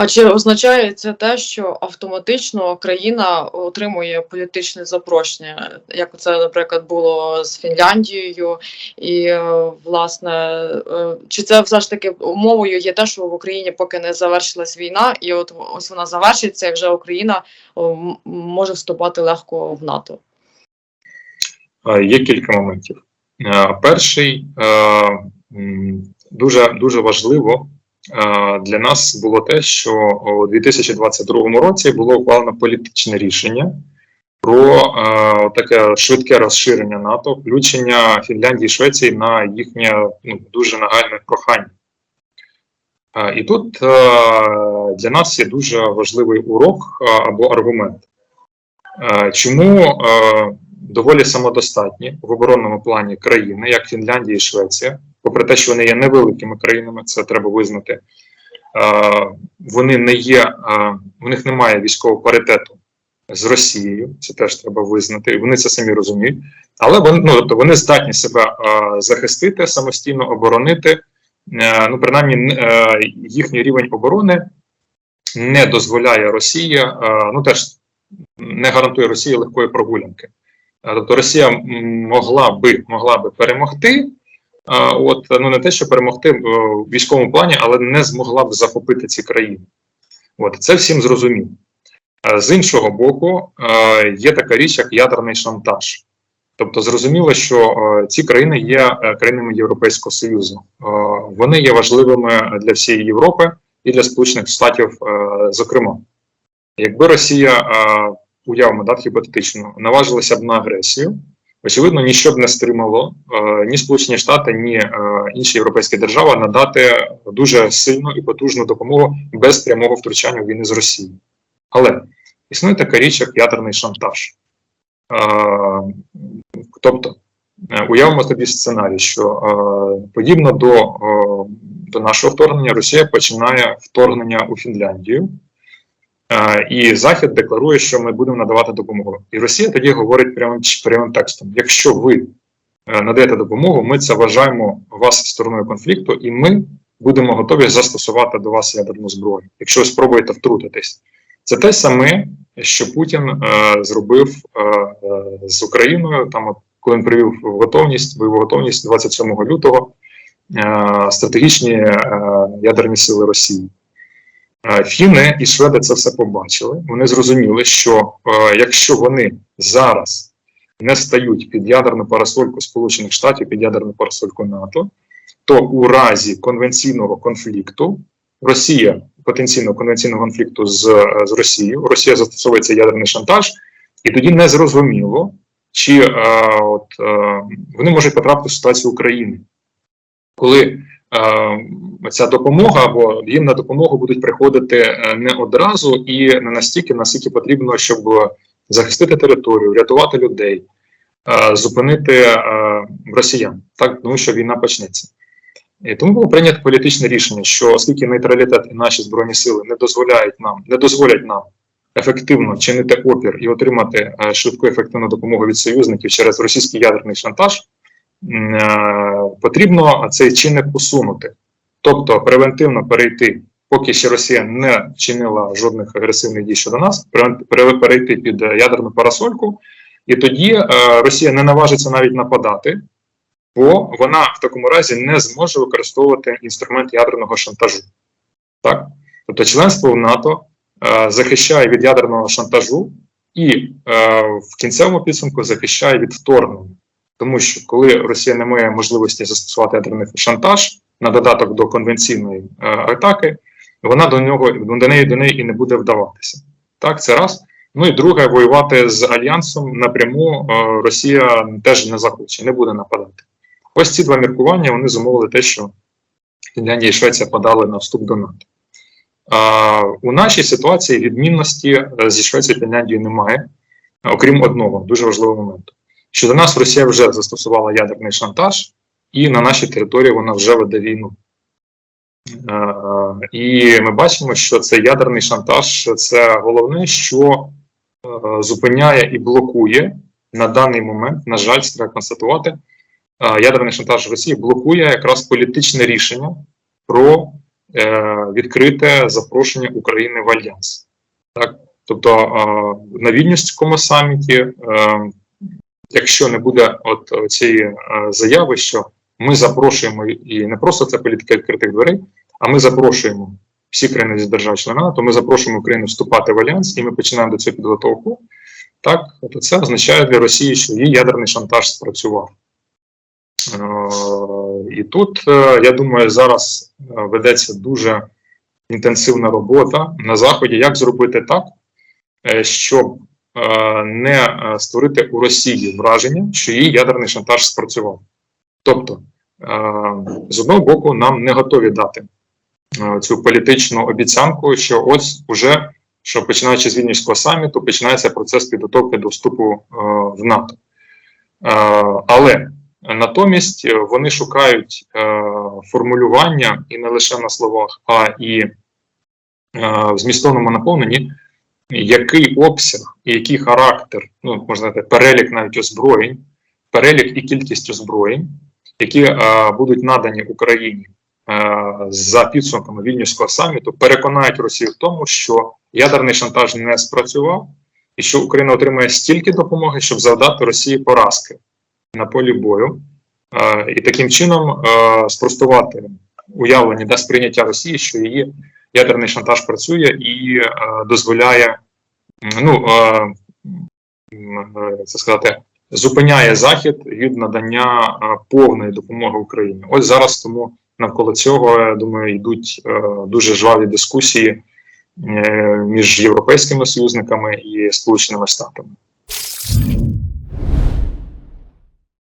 А чи означає це те, що автоматично країна отримує політичне запрошення, як це, наприклад, було з Фінляндією, і е, власне, е, чи це все ж таки умовою є те, що в Україні поки не завершилась війна, і от ось вона завершиться, і вже Україна може вступати легко в НАТО? Е, Є кілька моментів. Перший дуже дуже важливо для нас було те, що у 2022 році було ухвалено політичне рішення про е, таке швидке розширення НАТО, включення Фінляндії і Швеції на їхнє ну, дуже нагальне прохання. Е, І тут е, для нас є дуже важливий урок е, або аргумент. Е, Чому е, доволі самодостатні в оборонному плані країни, як Фінляндія і Швеція, попри те, що вони є невеликими країнами, це треба визнати. Вони не є, у них немає військового паритету з Росією, це теж треба визнати, вони це самі розуміють. Але вони, ну, тобто вони здатні себе захистити, самостійно оборонити. Ну, принаймні, їхній рівень оборони не дозволяє Росії, е, ну теж не гарантує Росії легкої прогулянки. Тобто Росія могла би могла би перемогти, от ну не те, що перемогти е, в військовому плані, але не змогла б захопити ці країни. От це всім зрозуміло. З іншого боку, е, є така річ, як ядерний шантаж. Тобто, зрозуміло, що е, ці країни є країнами Європейського Союзу. Вони є важливими для всієї Європи і для Сполучених Штатів, зокрема. Якби Росія, уявимо, да, гіпотетично, наважилася б на агресію, очевидно, ніщо б не стримало е, ні Сполучені Штати, ні е, інші європейські держави надати дуже сильну і потужну допомогу без прямого втручання війни з Росією. Але існує така річ, як ядерний шантаж. Е, тобто, уявимо собі сценарій, що подібно до, до нашого вторгнення, Росія починає вторгнення у Фінляндію. І Захід декларує, що ми будемо надавати допомогу. І Росія тоді говорить прямим, прямим текстом: якщо ви е, надаєте допомогу, ми це вважаємо вас стороною конфлікту, і ми будемо готові застосувати до вас ядерну зброю, якщо ви спробуєте втрутитись. Це те саме, що Путін е, зробив е, з Україною, там, коли він привів готовність, бойову готовність 27 лютого е, стратегічні е, ядерні сили Росії. Е, Фіни і шведи це все побачили. Вони зрозуміли, що е, якщо вони зараз не стають під ядерну парасольку Сполучених Штатів, під ядерну парасольку НАТО, то у разі конвенційного конфлікту Росія потенційного конвенційного конфлікту з, е, з Росією, Росія застосовує цей ядерний шантаж, і тоді не зрозуміло, чи е, от, е, вони можуть потрапити в ситуацію України, коли ця допомога або їм на допомогу будуть приходити е, не одразу і не настільки, наскільки потрібно, щоб захистити територію, рятувати людей, е, зупинити е, росіян, так тому що війна почнеться. І тому було прийнято політичне рішення, що оскільки нейтралітет і наші збройні сили не дозволяють нам, не дозволять нам ефективно чинити опір і отримати е, швидку ефективну допомогу від союзників через російський ядерний шантаж, е, потрібно цей чинник усунути, тобто превентивно перейти, поки ще Росія не вчинила жодних агресивних дій щодо нас, перейти під е, ядерну парасольку, і тоді е, Росія не наважиться навіть нападати бо вона в такому разі не зможе використовувати інструмент ядерного шантажу. Так? Тобто членство в НАТО е, захищає від ядерного шантажу і в кінцевому підсумку захищає від вторгнення. Тому що коли Росія не має можливості застосувати ядерний шантаж на додаток до конвенційної е, атаки, вона до нього до неї, до неї і не буде вдаватися. Так, це раз. Ну і друге, воювати з альянсом напряму е, Росія теж не захоче, не буде нападати. Ось ці два міркування вони зумовили те, що Фінляндія і Швеція подали на вступ до НАТО. А, у нашій ситуації відмінності е, зі Швецією і Фінляндією немає, окрім одного дуже важливого моменту. Що до нас Росія вже застосувала ядерний шантаж, і на нашій території вона вже веде війну. Е, І ми бачимо, що цей ядерний шантаж це головне, що е, зупиняє і блокує на даний момент, на жаль, треба констатувати, е, ядерний шантаж Росії блокує якраз політичне рішення про відкрите запрошення України в альянс. Так? Тобто на Вільнюському саміті, якщо не буде от цієї е, заяви, що ми запрошуємо і не просто це політика відкритих дверей, а ми запрошуємо всі країни з держав члена НАТО, ми запрошуємо Україну вступати в альянс, і ми починаємо до цього підготовку. Так, то це означає для Росії, що її ядерний шантаж спрацював. Е, І тут, е, я думаю, зараз е, ведеться дуже інтенсивна робота на Заході, як зробити так, е, щоб е, не е, створити у Росії враження, що її ядерний шантаж спрацював. Тобто, е, з одного боку, нам не готові дати е, цю політичну обіцянку, що ось уже що починаючи з Вільнюського саміту, починається процес підготовки до вступу е, в НАТО. Е, але натомість е, вони шукають е, формулювання і не лише на словах, а і е, в змістовному наповненні, який обсяг і який характер, ну можна сказати, перелік навіть озброєнь, перелік і кількість озброєнь, які е, будуть надані Україні е, за підсумками Вільнюського саміту, переконають Росію в тому, що ядерний шантаж не спрацював, і що Україна отримає стільки допомоги, щоб завдати Росії поразки на полі бою, е, і таким чином е, спростувати уявлення та сприйняття Росії, що її ядерний шантаж працює і е, дозволяє, ну е, е, це сказати, зупиняє Захід від надання повної допомоги Україні. Ось зараз тому навколо цього я думаю йдуть дуже жваві дискусії між європейськими союзниками і Сполученими Штатами.